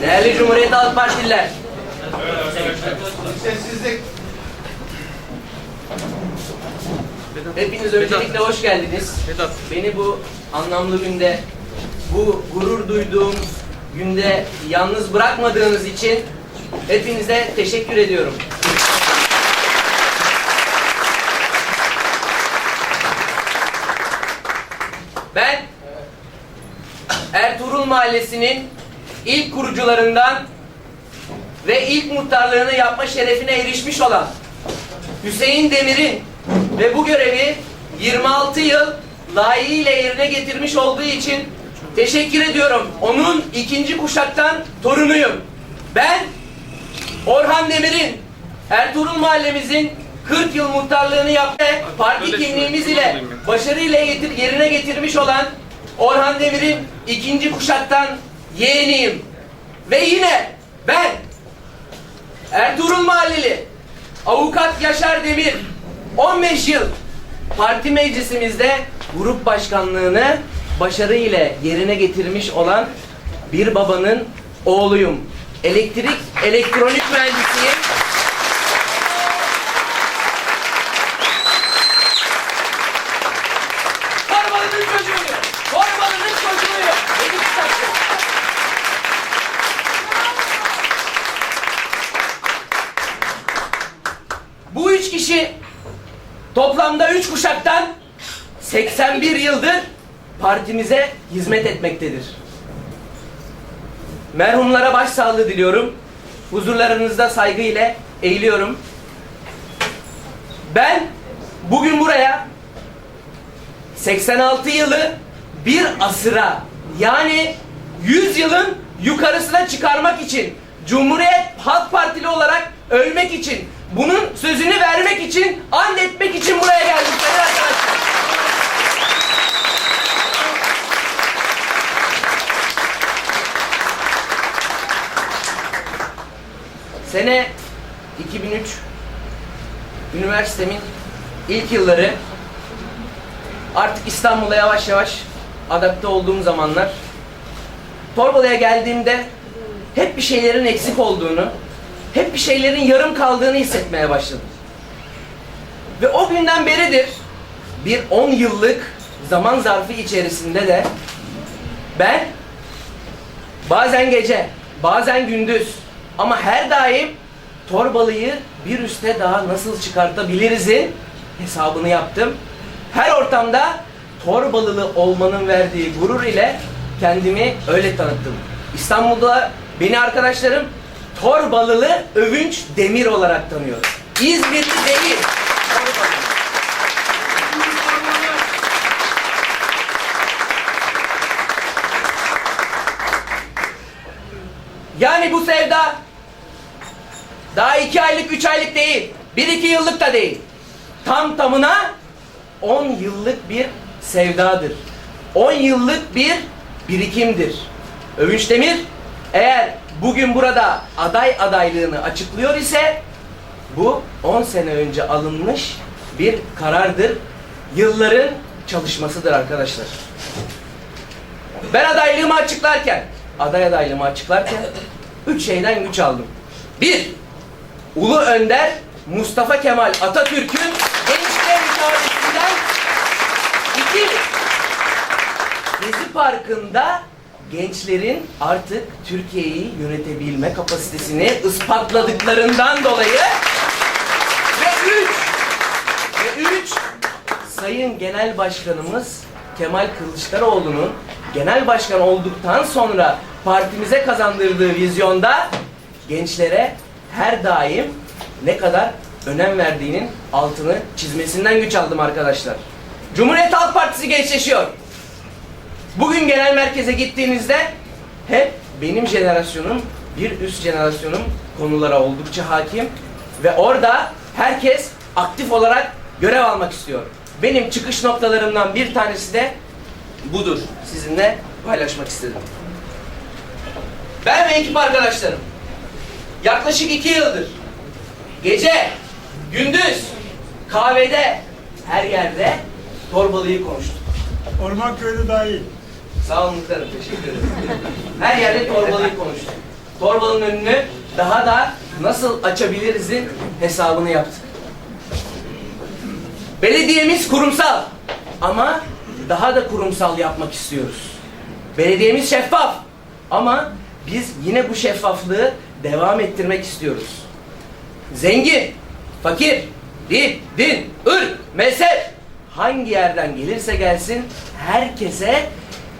Değerli Cumhuriyet Halk Partililer, Sessizlik. hepiniz öncelikle hoş geldiniz. Beni bu anlamlı günde, bu gurur duyduğum günde yalnız bırakmadığınız için hepinize teşekkür ediyorum. Ben Ertuğrul Mahallesi'nin ilk kurucularından ve ilk muhtarlığını yapma şerefine erişmiş olan Hüseyin Demir'in ve bu görevi 26 yıl layığıyla yerine getirmiş olduğu için teşekkür ediyorum. Onun ikinci kuşaktan torunuyum. Ben Orhan Demir'in Ertuğrul Mahallemizin 40 yıl muhtarlığını yaptı. Parti kimliğimiz ile başarıyla getir, yerine getirmiş olan Orhan Demir'in ikinci kuşaktan yeğeniyim. Ve yine ben Ertuğrul Mahalleli Avukat Yaşar Demir 15 yıl parti meclisimizde grup başkanlığını başarıyla yerine getirmiş olan bir babanın oğluyum. Elektrik, elektronik mühendisiyim. Torbalı'nın çocuğuyum. Torbalı'nın çocuğuyum. Benim saçım. Bu üç kişi toplamda üç kuşaktan 81 yıldır partimize hizmet etmektedir. Merhumlara başsağlığı diliyorum. Huzurlarınızda saygıyla eğiliyorum. Ben bugün buraya 86 yılı bir asıra yani 100 yılın yukarısına çıkarmak için Cumhuriyet Halk Partili olarak ölmek için bunun sözünü vermek için and etmek için buraya geldik değerli arkadaşlar. Sene 2003 üniversitemin ilk yılları artık İstanbul'a yavaş yavaş adapte olduğum zamanlar Torbalı'ya geldiğimde hep bir şeylerin eksik olduğunu, hep bir şeylerin yarım kaldığını hissetmeye başladım. Ve o günden beridir bir 10 yıllık zaman zarfı içerisinde de ben bazen gece, bazen gündüz ama her daim Torbalı'yı bir üste daha nasıl çıkartabiliriz'in hesabını yaptım. Her ortamda Torbalılı olmanın verdiği gurur ile kendimi öyle tanıttım. İstanbul'da beni arkadaşlarım Torbalılı Övünç Demir olarak tanıyor. İzmirli değil. Yani bu sevda daha iki aylık, üç aylık değil. Bir iki yıllık da değil. Tam tamına on yıllık bir sevdadır. On yıllık bir birikimdir. Övünç Demir eğer bugün burada aday adaylığını açıklıyor ise bu 10 sene önce alınmış bir karardır. Yılların çalışmasıdır arkadaşlar. Ben adaylığımı açıklarken, aday adaylığımı açıklarken üç şeyden güç aldım. Bir, Ulu Önder Mustafa Kemal Atatürk'ün gençliğe mücadelesinden iki, Gezi Parkı'nda gençlerin artık Türkiye'yi yönetebilme kapasitesini ispatladıklarından dolayı ve üç, ve üç, Sayın Genel Başkanımız Kemal Kılıçdaroğlu'nun genel başkan olduktan sonra partimize kazandırdığı vizyonda gençlere her daim ne kadar önem verdiğinin altını çizmesinden güç aldım arkadaşlar. Cumhuriyet Halk Partisi gençleşiyor. Bugün genel merkeze gittiğinizde hep benim jenerasyonum, bir üst jenerasyonum konulara oldukça hakim ve orada herkes aktif olarak görev almak istiyor. Benim çıkış noktalarımdan bir tanesi de budur. Sizinle paylaşmak istedim. Ben ve ekip arkadaşlarım yaklaşık iki yıldır gece, gündüz, kahvede, her yerde Torbalı'yı konuştuk. Orman köyü dahil. Sağ olun muhtarım, teşekkür ederim. Her yerde torbalıyı konuştuk. Torbalının önünü daha da nasıl açabilirizin hesabını yaptık. Belediyemiz kurumsal ama daha da kurumsal yapmak istiyoruz. Belediyemiz şeffaf ama biz yine bu şeffaflığı devam ettirmek istiyoruz. Zengin, fakir, dil, din, ırk, mezhep hangi yerden gelirse gelsin herkese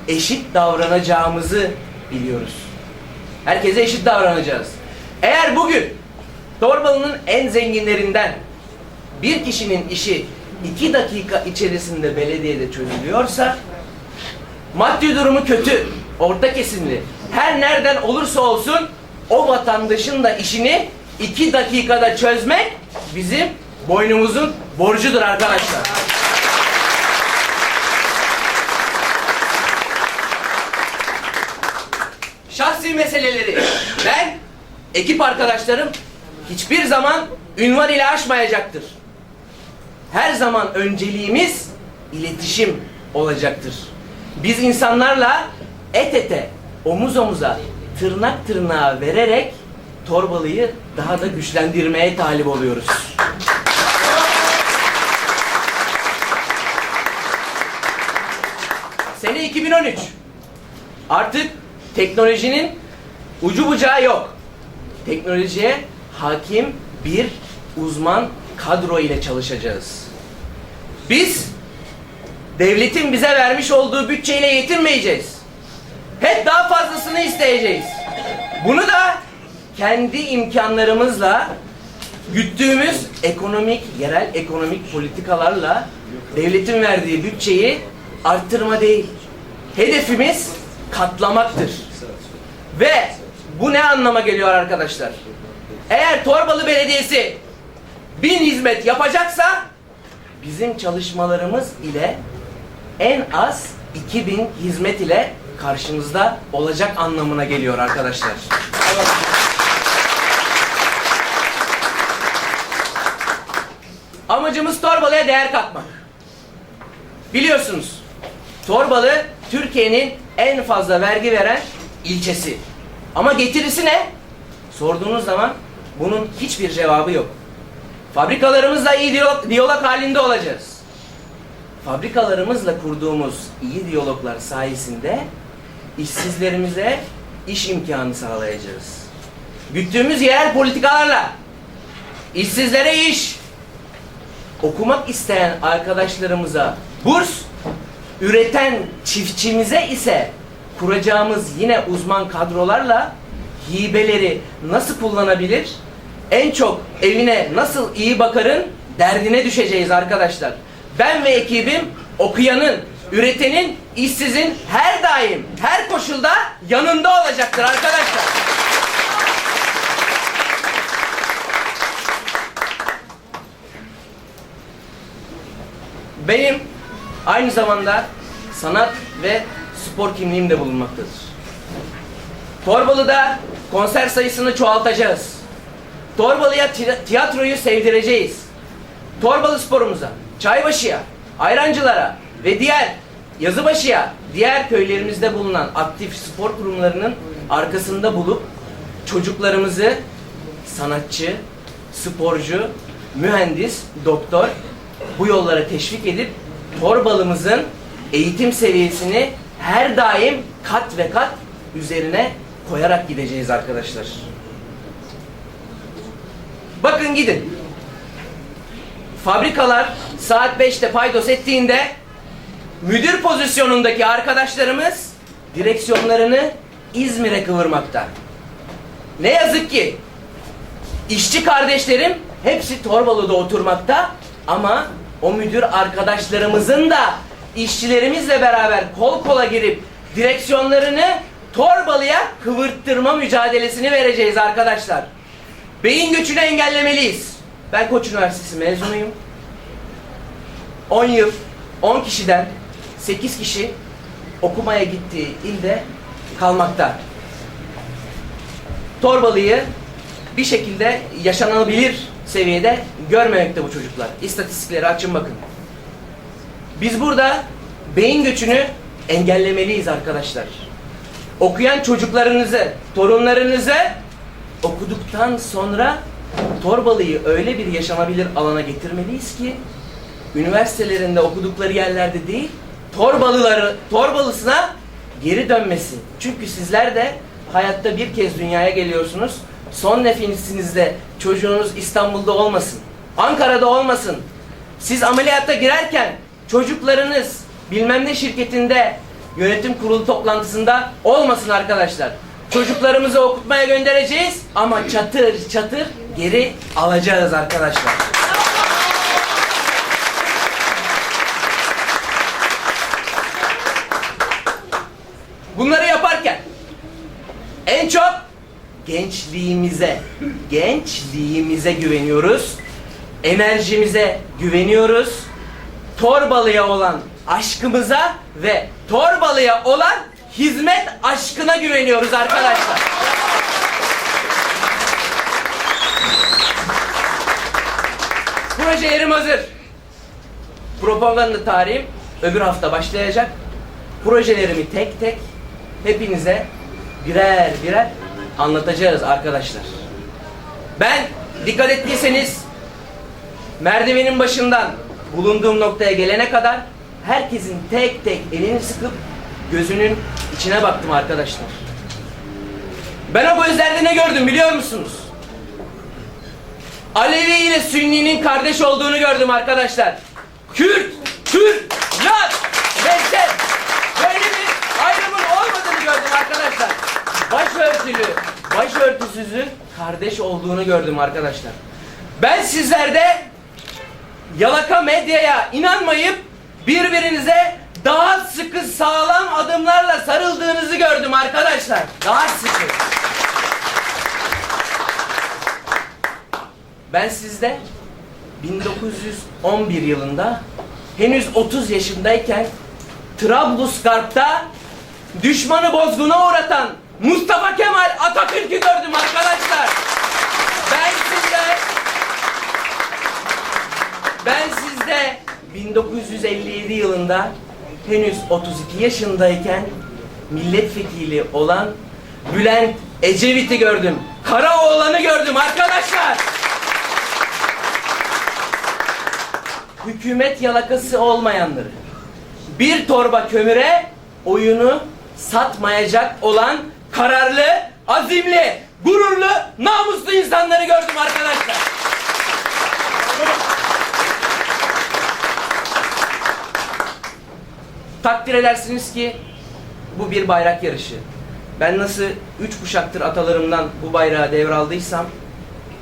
eşit davranacağımızı biliyoruz. Herkese eşit davranacağız. Eğer bugün Torbalı'nın en zenginlerinden bir kişinin işi iki dakika içerisinde belediyede çözülüyorsa maddi durumu kötü, orta kesimli, her nereden olursa olsun o vatandaşın da işini iki dakikada çözmek bizim boynumuzun borcudur arkadaşlar. Şahsi meseleleri ben, ekip arkadaşlarım hiçbir zaman ünvan ile aşmayacaktır. Her zaman önceliğimiz iletişim olacaktır. Biz insanlarla et ete, omuz omuza, tırnak tırnağa vererek torbalıyı daha da güçlendirmeye talip oluyoruz. Sene 2013. Artık teknolojinin ucu bucağı yok. Teknolojiye hakim bir uzman kadro ile çalışacağız. Biz devletin bize vermiş olduğu bütçeyle yetinmeyeceğiz. Hep daha fazlasını isteyeceğiz. Bunu da kendi imkanlarımızla güttüğümüz ekonomik, yerel ekonomik politikalarla devletin verdiği bütçeyi arttırma değil. Hedefimiz katlamaktır. Ve bu ne anlama geliyor arkadaşlar? Eğer Torbalı Belediyesi bin hizmet yapacaksa bizim çalışmalarımız ile en az 2000 hizmet ile karşınızda olacak anlamına geliyor arkadaşlar. Amacımız Torbalı'ya değer katmak. Biliyorsunuz Torbalı Türkiye'nin en fazla vergi veren ilçesi. Ama getirisi ne? Sorduğunuz zaman bunun hiçbir cevabı yok. Fabrikalarımızla iyi diyalog, diyalog halinde olacağız. Fabrikalarımızla kurduğumuz iyi diyaloglar sayesinde işsizlerimize iş imkanı sağlayacağız. Güttüğümüz yerel politikalarla işsizlere iş, okumak isteyen arkadaşlarımıza burs, üreten çiftçimize ise kuracağımız yine uzman kadrolarla hibeleri nasıl kullanabilir, en çok evine nasıl iyi bakarın derdine düşeceğiz arkadaşlar. Ben ve ekibim okuyanın, üretenin, işsizin her daim, her koşulda yanında olacaktır arkadaşlar. Benim aynı zamanda sanat ve spor kimliğim de bulunmaktadır. Torbalı'da konser sayısını çoğaltacağız. Torbalı'ya ti- tiyatroyu sevdireceğiz. Torbalı sporumuza, Çaybaşı'ya, Ayrancılara ve diğer Yazıbaşı'ya, diğer köylerimizde bulunan aktif spor kurumlarının arkasında bulup çocuklarımızı sanatçı, sporcu, mühendis, doktor bu yollara teşvik edip Torbalımızın eğitim seviyesini her daim kat ve kat üzerine koyarak gideceğiz arkadaşlar. Bakın gidin. Fabrikalar saat 5'te paydos ettiğinde müdür pozisyonundaki arkadaşlarımız direksiyonlarını İzmir'e kıvırmakta. Ne yazık ki işçi kardeşlerim hepsi Torbalı'da oturmakta ama o müdür arkadaşlarımızın da işçilerimizle beraber kol kola girip direksiyonlarını Torbalı'ya kıvırttırma mücadelesini vereceğiz arkadaşlar. Beyin göçünü engellemeliyiz. Ben Koç Üniversitesi mezunuyum. 10 yıl, 10 kişiden 8 kişi okumaya gittiği ilde kalmakta. Torbalı'yı bir şekilde yaşanabilir seviyede görmemekte bu çocuklar. İstatistikleri açın bakın. Biz burada beyin göçünü engellemeliyiz arkadaşlar. Okuyan çocuklarınızı, torunlarınızı okuduktan sonra Torbalı'yı öyle bir yaşanabilir alana getirmeliyiz ki üniversitelerinde okudukları yerlerde değil, Torbalıları, Torbalısına geri dönmesi. Çünkü sizler de hayatta bir kez dünyaya geliyorsunuz. Son nefesinizde çocuğunuz İstanbul'da olmasın. Ankara'da olmasın. Siz ameliyatta girerken çocuklarınız bilmem ne şirketinde yönetim kurulu toplantısında olmasın arkadaşlar. Çocuklarımızı okutmaya göndereceğiz ama çatır çatır geri alacağız arkadaşlar. Bunları yaparken en çok gençliğimize, gençliğimize güveniyoruz. Enerjimize güveniyoruz. Torbalı'ya olan aşkımıza ve Torbalı'ya olan hizmet aşkına güveniyoruz arkadaşlar. Projelerim hazır. Propaganda tarihim öbür hafta başlayacak. Projelerimi tek tek hepinize birer birer anlatacağız arkadaşlar. Ben dikkat ettiyseniz merdivenin başından bulunduğum noktaya gelene kadar herkesin tek tek elini sıkıp gözünün içine baktım arkadaşlar. Ben o gözlerde ne gördüm biliyor musunuz? Alevi ile Sünni'nin kardeş olduğunu gördüm arkadaşlar. Kürt, Türk, Laz, mezhep. Böyle bir ayrımın olmadığını gördüm arkadaşlar. Başörtülü, başörtüsüzün kardeş olduğunu gördüm arkadaşlar. Ben sizlerde yalaka medyaya inanmayıp birbirinize daha sıkı sağlam adımlarla sarıldığınızı gördüm arkadaşlar. Daha sıkı. Ben sizde 1911 yılında henüz 30 yaşındayken Trablusgarp'ta düşmanı bozguna uğratan Mustafa Kemal Atatürk'ü gördüm arkadaşlar. Ben sizde ben sizde 1957 yılında henüz 32 yaşındayken milletvekili olan Bülent Ecevit'i gördüm. Karaoğlan'ı gördüm arkadaşlar. Hükümet yalakası olmayanları, bir torba kömüre oyunu satmayacak olan kararlı, azimli, gururlu, namuslu insanları gördüm arkadaşlar. Takdir edersiniz ki bu bir bayrak yarışı. Ben nasıl üç kuşaktır atalarımdan bu bayrağı devraldıysam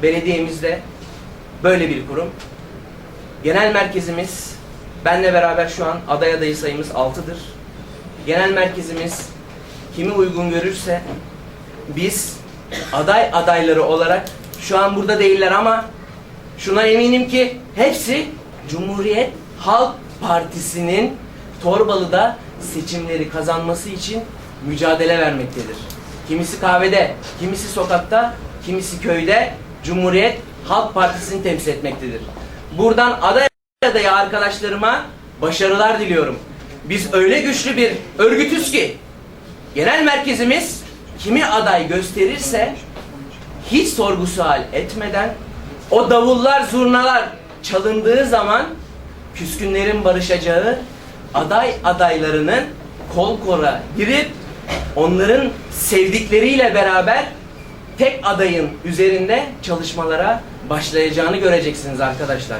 belediyemizde böyle bir kurum. Genel merkezimiz benle beraber şu an aday adayı sayımız 6'dır. Genel merkezimiz kimi uygun görürse biz aday adayları olarak şu an burada değiller ama şuna eminim ki hepsi Cumhuriyet Halk Partisi'nin Torbalı'da seçimleri kazanması için mücadele vermektedir. Kimisi kahvede, kimisi sokakta, kimisi köyde Cumhuriyet Halk Partisi'ni temsil etmektedir. Buradan aday adayı arkadaşlarıma başarılar diliyorum. Biz öyle güçlü bir örgütüz ki genel merkezimiz kimi aday gösterirse hiç sorgu sual etmeden o davullar zurnalar çalındığı zaman küskünlerin barışacağı aday adaylarının kol kola girip onların sevdikleriyle beraber tek adayın üzerinde çalışmalara başlayacağını göreceksiniz arkadaşlar.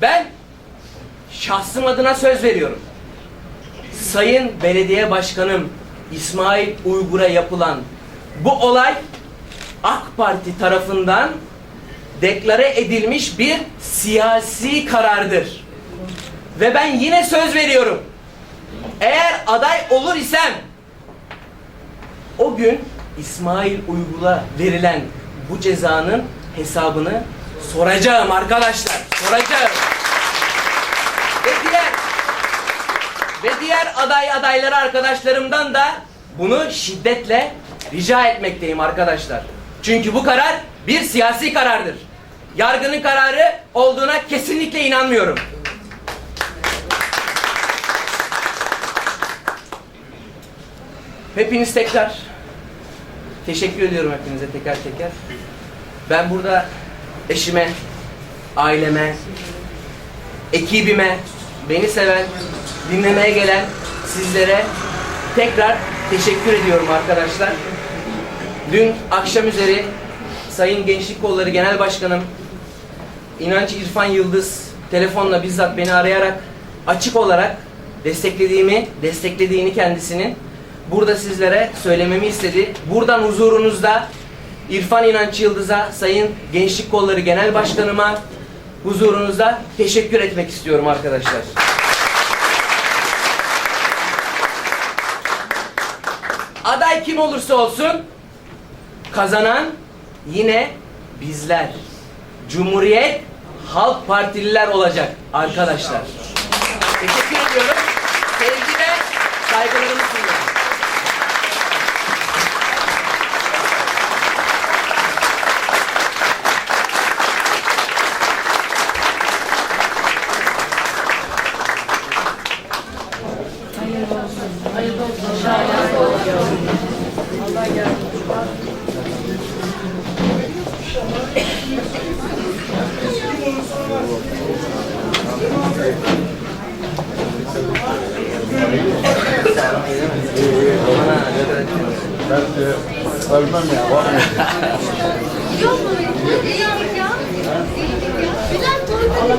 Ben şahsım adına söz veriyorum. Sayın Belediye Başkanım İsmail Uygur'a yapılan bu olay AK Parti tarafından deklare edilmiş bir siyasi karardır. Ve ben yine söz veriyorum. Eğer aday olur isem o gün İsmail Uygur'a verilen bu cezanın hesabını soracağım arkadaşlar. Soracağım. Ve diğer ve diğer aday adayları arkadaşlarımdan da bunu şiddetle rica etmekteyim arkadaşlar. Çünkü bu karar bir siyasi karardır. Yargının kararı olduğuna kesinlikle inanmıyorum. Hepiniz tekrar teşekkür ediyorum hepinize teker teker. Ben burada eşime, aileme, ekibime, beni seven, dinlemeye gelen sizlere tekrar teşekkür ediyorum arkadaşlar. Dün akşam üzeri Sayın Gençlik Kolları Genel Başkanım İnanç İrfan Yıldız telefonla bizzat beni arayarak açık olarak desteklediğimi, desteklediğini kendisinin burada sizlere söylememi istedi. Buradan huzurunuzda İrfan İnanç Yıldız'a, Sayın Gençlik Kolları Genel Başkanıma huzurunuzda teşekkür etmek istiyorum arkadaşlar. Aday kim olursa olsun kazanan yine bizler. Cumhuriyet Halk Partililer olacak arkadaşlar.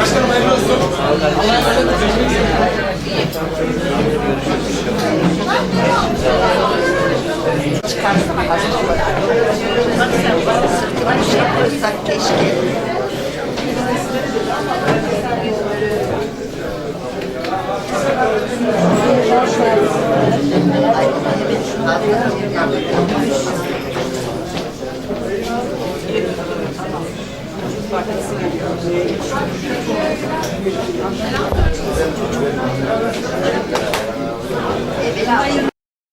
Başkanım hayırlı olsun. Allah'a emanet olun. keşke. Ay, evet, şunlar da yapmış. Hayır.